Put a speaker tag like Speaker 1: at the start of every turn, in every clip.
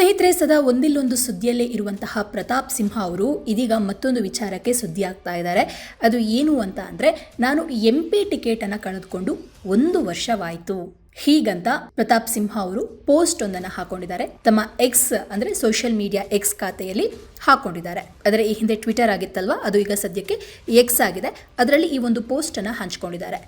Speaker 1: ಸ್ನೇಹಿತರೆ, ಸದಾ ಒಂದಿಲ್ಲೊಂದು ಸುದ್ದಿಯಲ್ಲೇ ಇರುವಂತಹ ಪ್ರತಾಪ್ ಸಿಂಹ ಅವರು ಇದೀಗ ಮತ್ತೊಂದು ವಿಚಾರಕ್ಕೆ ಸುದ್ದಿ ಆಗ್ತಾ ಇದ್ದಾರೆ. ಅದು ಏನು ಅಂತ ಅಂದರೆ, ನಾನು ಎಂ ಪಿ ಟಿಕೆಟನ್ನು ಕಳೆದುಕೊಂಡು ಒಂದು ವರ್ಷವಾಯಿತು. ಹೀಗಂತ ಪ್ರತಾಪ್ ಸಿಂಹ ಅವರು ಪೋಸ್ಟ್ ಒಂದನ್ನು ಹಾಕೊಂಡಿದ್ದಾರೆ. ತಮ್ಮ ಎಕ್ಸ್ ಅಂದರೆ ಸೋಷಿಯಲ್ ಮೀಡಿಯಾ ಎಕ್ಸ್ ಖಾತೆಯಲ್ಲಿ ಹಾಕೊಂಡಿದ್ದಾರೆ. ಆದರೆ ಈ ಹಿಂದೆ ಟ್ವಿಟರ್ ಆಗಿತ್ತಲ್ವ? ಅದು ಈಗ ಸದ್ಯಕ್ಕೆ ಎಕ್ಸ್ ಆಗಿದೆ. ಅದರಲ್ಲಿ ಈ ಒಂದು ಪೋಸ್ಟನ್ನು ಹಂಚಿಕೊಂಡಿದ್ದಾರೆ.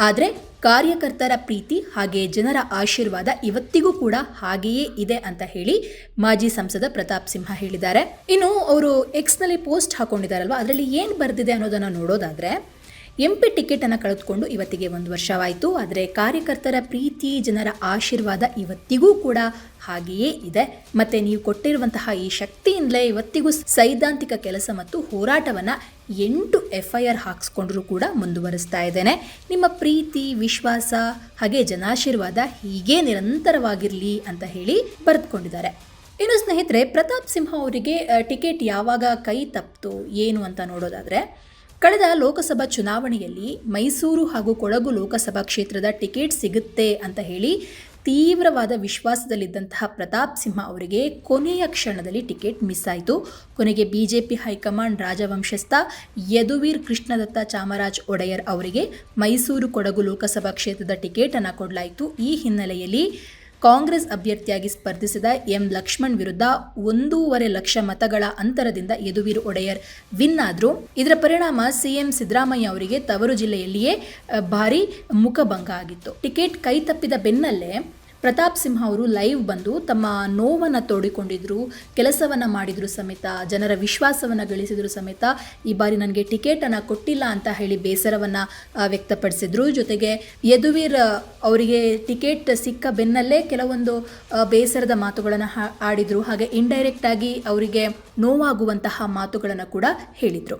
Speaker 1: ಆದರೆ ಕಾರ್ಯಕರ್ತರ ಪ್ರೀತಿ ಹಾಗೆ ಜನರ ಆಶೀರ್ವಾದ ಇವತ್ತಿಗೂ ಕೂಡ ಹಾಗೆಯೇ ಇದೆ ಅಂತ ಹೇಳಿ ಮಾಜಿ ಸಂಸದ ಪ್ರತಾಪ್ ಸಿಂಹ ಹೇಳಿದ್ದಾರೆ. ಇನ್ನು ಅವರು ಎಕ್ಸ್ನಲ್ಲಿ ಪೋಸ್ಟ್ ಹಾಕೊಂಡಿದ್ದಾರಲ್ವ? ಅದರಲ್ಲಿ ಏನು ಬರೆದಿದೆ ಅನ್ನೋದನ್ನು ನೋಡೋದಾದರೆ ಎಂ ಪಿ ಟಿಕೆಟನ್ನು ಕಳೆದುಕೊಂಡು ಇವತ್ತಿಗೆ ಒಂದು ವರ್ಷವಾಯಿತು. ಆದರೆ ಕಾರ್ಯಕರ್ತರ ಪ್ರೀತಿ, ಜನರ ಆಶೀರ್ವಾದ ಇವತ್ತಿಗೂ ಕೂಡ ಹಾಗೆಯೇ ಇದೆ. ಮತ್ತು ನೀವು ಕೊಟ್ಟಿರುವಂತಹ ಈ ಶಕ್ತಿಯಿಂದಲೇ ಇವತ್ತಿಗೂ ಸೈದ್ಧಾಂತಿಕ ಕೆಲಸ ಮತ್ತು ಹೋರಾಟವನ್ನು ಎಂಟು ಎಫ್ ಐ ಆರ್ ಹಾಕ್ಸ್ಕೊಂಡ್ರೂ ಕೂಡ ಮುಂದುವರಿಸ್ತಾ ಇದ್ದೇನೆ. ನಿಮ್ಮ ಪ್ರೀತಿ, ವಿಶ್ವಾಸ, ಹಾಗೆ ಜನಾಶೀರ್ವಾದ ಹೀಗೆ ನಿರಂತರವಾಗಿರಲಿ ಅಂತ ಹೇಳಿ ಬರೆದುಕೊಂಡಿದ್ದಾರೆ. ಇನ್ನು ಸ್ನೇಹಿತರೆ, ಪ್ರತಾಪ್ ಸಿಂಹ ಅವರಿಗೆ ಟಿಕೆಟ್ ಯಾವಾಗ ಕೈ ತಪ್ಪಿತು ಏನು ಅಂತ ನೋಡೋದಾದರೆ ಕಳೆದ ಲೋಕಸಭಾ ಚುನಾವಣೆಯಲ್ಲಿ ಮೈಸೂರು ಹಾಗೂ ಕೊಡಗು ಲೋಕಸಭಾ ಕ್ಷೇತ್ರದ ಟಿಕೆಟ್ ಸಿಗುತ್ತೆ ಅಂತ ಹೇಳಿ ತೀವ್ರವಾದ ವಿಶ್ವಾಸದಲ್ಲಿದ್ದಂತಹ ಪ್ರತಾಪ್ ಸಿಂಹ ಅವರಿಗೆ ಕೊನೆಯ ಕ್ಷಣದಲ್ಲಿ ಟಿಕೆಟ್ ಮಿಸ್ ಆಯಿತು. ಕೊನೆಗೆ ಬಿಜೆಪಿ ಹೈಕಮಾಂಡ್ ರಾಜವಂಶಸ್ಥ ಯದುವೀರ್ ಕೃಷ್ಣದತ್ತ ಚಾಮರಾಜ್ ಒಡೆಯರ್ ಅವರಿಗೆ ಮೈಸೂರು ಕೊಡಗು ಲೋಕಸಭಾ ಕ್ಷೇತ್ರದ ಟಿಕೆಟನ್ನು ಕೊಡಲಾಯಿತು. ಈ ಹಿನ್ನೆಲೆಯಲ್ಲಿ ಕಾಂಗ್ರೆಸ್ ಅಭ್ಯರ್ಥಿಯಾಗಿ ಸ್ಪರ್ಧಿಸಿದ ಎಂ ಲಕ್ಷ್ಮಣ್ ವಿರುದ್ಧ ಒಂದೂವರೆ ಲಕ್ಷ ಮತಗಳ ಅಂತರದಿಂದ ಯದುವೀರ್ ಒಡೆಯರ್ ವಿನ್ ಆದರು. ಇದರ ಪರಿಣಾಮ ಸಿಎಂ ಸಿದ್ದರಾಮಯ್ಯ ಅವರಿಗೆ ತವರು ಜಿಲ್ಲೆಯಲ್ಲಿಯೇ ಭಾರಿ ಮುಖಭಂಗ ಆಗಿತ್ತು. ಟಿಕೆಟ್ ಕೈ ತಪ್ಪಿದ ಬೆನ್ನಲ್ಲೇ ಪ್ರತಾಪ್ ಸಿಂಹ ಅವರು ಲೈವ್ ಬಂದು ತಮ್ಮ ನೋವನ್ನು ತೋಡಿಕೊಂಡಿದ್ರು, ಕೆಲಸವನ್ನು ಮಾಡಿದ್ರು ಸಮೇತ, ಜನರ ವಿಶ್ವಾಸವನ್ನು ಗಳಿಸಿದ್ರು ಸಮೇತ ಈ ಬಾರಿ ನನಗೆ ಟಿಕೆಟನ್ನು ಕೊಟ್ಟಿಲ್ಲ ಅಂತ ಹೇಳಿ ಬೇಸರವನ್ನು ವ್ಯಕ್ತಪಡಿಸಿದ್ರು. ಜೊತೆಗೆ ಯದುವೀರ್ ಅವರಿಗೆ ಟಿಕೆಟ್ ಸಿಕ್ಕ ಬೆನ್ನಲ್ಲೇ ಕೆಲವೊಂದು ಬೇಸರದ ಮಾತುಗಳನ್ನು ಆಡಿದರು. ಹಾಗೆ ಇಂಡೈರೆಕ್ಟ್ ಆಗಿ ಅವರಿಗೆ ನೋವಾಗುವಂತಹ ಮಾತುಗಳನ್ನು ಕೂಡ ಹೇಳಿದರು.